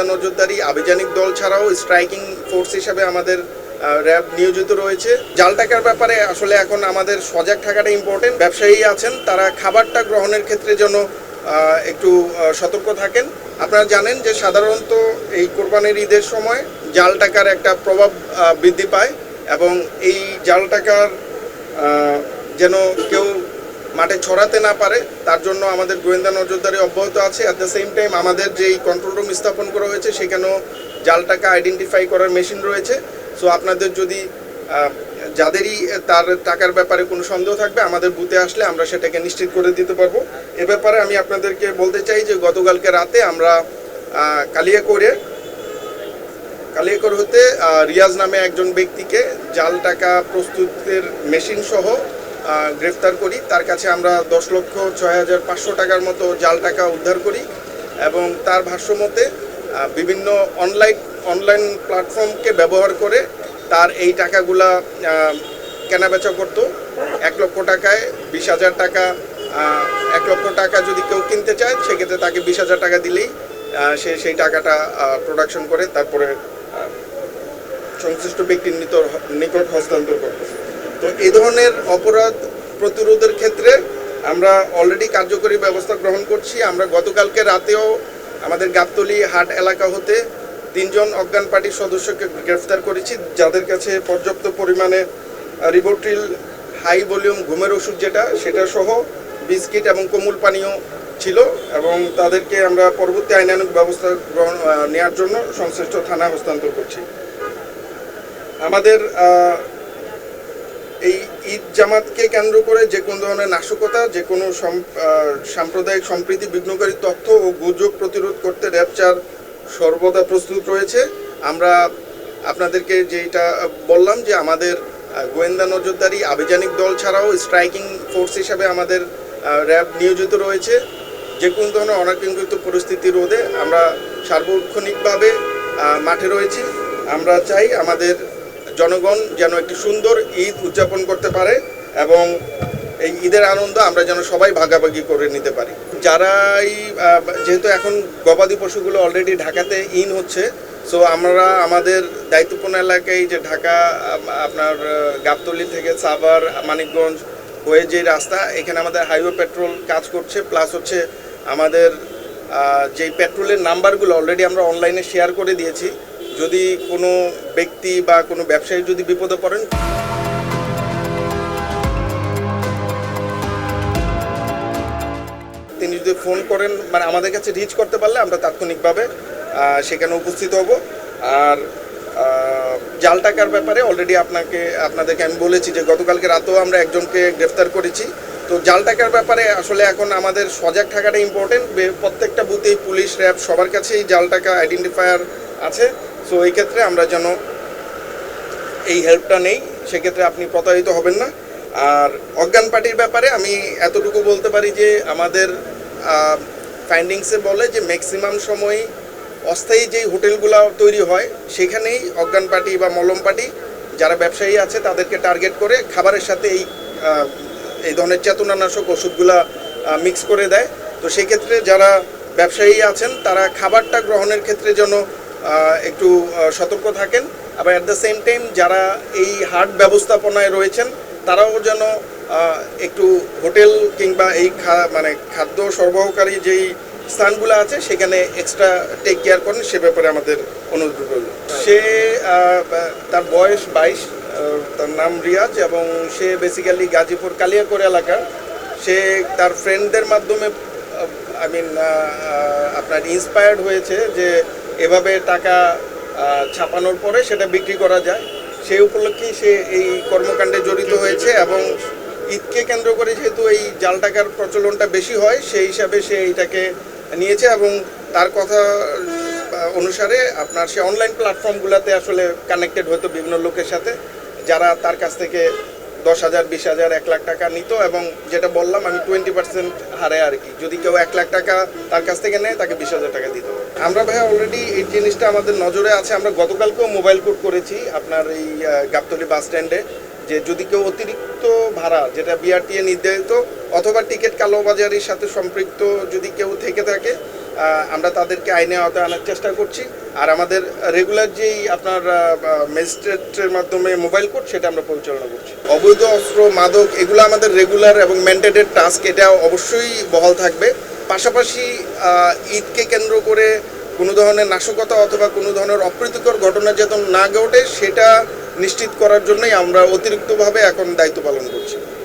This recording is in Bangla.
গোয়েন্দা নজরদারি, আভিযানিক দল ছাড়াও স্ট্রাইকিং ফোর্স হিসাবে আমাদের র্যাব নিয়োজিত রয়েছে। জাল টাকার ব্যাপারে আসলে এখন আমাদের সজাগ থাকাটা ইম্পর্টেন্ট ব্যবসায়ী আছেন, তারা খাবারটা গ্রহণের ক্ষেত্রে যেন একটু সতর্ক থাকেন। আপনারা জানেন যে সাধারণত এই কোরবানির ঈদের সময় জাল টাকার একটা প্রভাব বৃদ্ধি পায় এবং এই জাল টাকার যেন কেউ মাঠে ছড়াতে না পারে তার জন্য আমাদের গোয়েন্দা নজরদারি অব্যাহত আছে। অ্যাট দ্য সেম টাইম আমাদের যেই কন্ট্রোল রুম স্থাপন করা হয়েছে সেখানেও জাল টাকা আইডেন্টিফাই করার মেশিন রয়েছে। সো আপনাদের যদি যাদেরই তার টাকার ব্যাপারে কোনো সন্দেহ থাকবে আমাদের বুথে আসলে আমরা সেটাকে নিশ্চিত করে দিতে পারব। এ ব্যাপারে আমি আপনাদেরকে বলতে চাই যে গতকালকে রাতে আমরা আহ, কালিয়াকৈরে কালিয়াকৈর হতে রিয়াজ নামে একজন ব্যক্তিকে জাল টাকা প্রস্তুতের মেশিন সহ গ্রেফতার করি। তার কাছে আমরা দশ লক্ষ ছয় হাজার পাঁচশো টাকার মতো জাল টাকা উদ্ধার করি এবং তার ভাষ্য মতে বিভিন্ন অনলাইন অনলাইন প্ল্যাটফর্মকে ব্যবহার করে তার এই টাকাগুলা কেনাবেচা করতো। এক লক্ষ টাকায় বিশ হাজার টাকা এক লক্ষ টাকা যদি কেউ কিনতে চায়, সেক্ষেত্রে তাকে বিশ হাজার টাকা দিলেই সে সেই টাকাটা প্রোডাকশন করে, তারপরে সংশ্লিষ্ট ব্যক্তির নিকট হস্তান্তর করবে তো এই ধরনের অপরাধ প্রতিরোধের ক্ষেত্রে আমরা অলরেডি কার্যকরী ব্যবস্থা গ্রহণ করছি। আমরা গতকালকে রাতেও আমাদের গাবতলি হাট এলাকা হতে তিনজন অজ্ঞান পার্টির সদস্যকে গ্রেফতার করেছি, যাদের কাছে পর্যাপ্ত পরিমাণে রিবোট্রিল হাই ভলিউম ঘুমের ওষুধ যেটা, সেটা সহ বিস্কিট এবং কোমল পানীয় ছিল এবং তাদেরকে আমরা পরবর্তী আইনানুক ব্যবস্থা গ্রহণ নেওয়ার জন্য সংশ্লিষ্ট থানায় হস্তান্তর করছি। আমাদের এই ঈদ জামাতকে কেন্দ্র করে যে কোনো ধরনের নাশকতা, যে কোনো সাম্প্রদায়িক সম্প্রীতি, বিঘ্নকারী তথ্য ও গুজব প্রতিরোধ করতে র্যাপচার সর্বদা প্রস্তুত রয়েছে। আমরা আপনাদেরকে যেটা বললাম যে আমাদের গোয়েন্দা নজরদারি আভিযানিক দল ছাড়াও স্ট্রাইকিং ফোর্স হিসাবে আমাদের র্যাব নিয়োজিত রয়েছে। যে কোনো ধরনের অনাকাঙ্ক্ষিত পরিস্থিতি রোধে আমরা সার্বক্ষণিকভাবে মাঠে রয়েছি। আমরা চাই আমাদের জনগণ যেন একটি সুন্দর ঈদ উদযাপন করতে পারে এবং এই ঈদের আনন্দ আমরা যেন সবাই ভাগাভাগি করে নিতে পারি। যারাই যেহেতু এখন গবাদি পশুগুলো অলরেডি ঢাকাতে ইন হচ্ছে সো আমরা আমাদের দায়িত্বপূর্ণ এলাকায় যে ঢাকা আপনার গাবতলী থেকে সাভার, মানিকগঞ্জ হয়ে যে রাস্তা, এখানে আমাদের হাইওয়ে পেট্রোল কাজ করছে প্লাস হচ্ছে আমাদের যেই পেট্রোলের নাম্বারগুলো অলরেডি আমরা অনলাইনে শেয়ার করে দিয়েছি। যদি কোনো ব্যক্তি বা কোনো ব্যবসায়ী যদি বিপদে পড়েন, তিনি যদি ফোন করেন মানে আমাদের কাছে রিচ করতে পারলে আমরা তাৎক্ষণিকভাবে সেখানে উপস্থিত হব। আর জাল টাকার ব্যাপারে অলরেডি আপনাকে, আপনাদেরকে আমি বলেছি যে গতকালকে রাতেও আমরা একজনকে গ্রেফতার করেছি। তো জাল টাকার ব্যাপারে আসলে এখন আমাদের সজাগ থাকাটা ইম্পর্টেন্ট প্রত্যেকটা বুথেই পুলিশ, র্যাব সবার কাছেই জাল টাকা আইডেন্টিফায়ার আছে। সো এই ক্ষেত্রে আমরা যেন এই হেল্পটা নেই, সেক্ষেত্রে আপনি প্রতারিত হবেন না। আর অজ্ঞান পার্টির ব্যাপারে আমি এতটুকু বলতে পারি যে আমাদের ফাইন্ডিংসে বলে যে ম্যাক্সিমাম সময় অস্থায়ী যেই হোটেলগুলো তৈরি হয়, সেখানেই অজ্ঞান পার্টি বা মলম পার্টি যারা ব্যবসায়ী আছে, তাদেরকে টার্গেট করে খাবারের সাথে এই এই ধরনের চেতনানাশক ওষুধগুলা মিক্স করে দেয়। তো সেক্ষেত্রে যারা ব্যবসায়ী আছেন, তারা খাবারটা গ্রহণের ক্ষেত্রে যেন একটু সতর্ক থাকেন। আবার অ্যাট দ্য সেম টাইম যারা এই হাট ব্যবস্থাপনায় রয়েছেন, তারাও যেন একটু হোটেল কিংবা এই মানে খাদ্য সরবরাহকারী যেই স্থানগুলো আছে, সেখানে এক্সট্রা টেক কেয়ার করেন, সে ব্যাপারে আমাদের অনুরোধ রইল। সে তার বয়স বাইশ তার নাম রিয়াজ এবং সে বেসিক্যালি গাজীপুর কালিয়াকোর এলাকার। সে তার ফ্রেন্ডদের মাধ্যমে আই মিন আপনার ইন্সপায়ার্ড হয়েছে যে এভাবে টাকা ছাপানোর পরে সেটা বিক্রি করা যায়। সেই উপলক্ষেই সে এই কর্মকাণ্ডে জড়িত হয়েছে এবং ঈদকে কেন্দ্র করে যেহেতু এই জাল টাকার প্রচলনটা বেশি হয়, সেই হিসাবে সে এইটাকে নিয়েছে এবং তার কথা অনুসারে আপনার সে অনলাইন প্ল্যাটফর্মগুলোতে আসলে কানেক্টেড হতো বিভিন্ন লোকের সাথে, যারা তার কাছ থেকে দশ হাজার, বিশ হাজার, এক লাখ টাকা নিত এবং যেটা বললাম, আমি টোয়েন্টি পার্সেন্ট হারে আর কি। যদি কেউ এক লাখ টাকা তার কাছ থেকে নেয়, তাকে বিশ হাজার টাকা দিত। আমরা ভাই অলরেডি এই জিনিসটা আমাদের নজরে আছে। আমরা গতকালকেও মোবাইল কোড করেছি আপনার এই গাবতলী বাস স্ট্যান্ডে যে যদি কেউ অতিরিক্ত ভাড়া, যেটা বিআরটিএ নির্ধারিত, অথবা টিকিট কালোবাজারির সাথে সম্পৃক্ত যদি কেউ থেকে থাকে আমরা তাদেরকে আইনে আওতায় আনার চেষ্টা করছি। আর আমাদের রেগুলার যেই আপনার ম্যাজিস্ট্রেটের মাধ্যমে মোবাইল কোর্ট সেটা আমরা পরিচালনা করছি। অবৈধ অস্ত্র, মাদক, এগুলো আমাদের রেগুলার এবং ম্যান্ডেটেড টাস্ক এটা অবশ্যই বহাল থাকবে। পাশাপাশি ঈদকে কেন্দ্র করে কোনো ধরনের নাশকতা অথবা কোনো ধরনের অপ্রীতিকর ঘটনা যাতে না ঘটে, সেটা নিশ্চিত করার জন্যই আমরা অতিরিক্তভাবে এখন দায়িত্ব পালন করছি।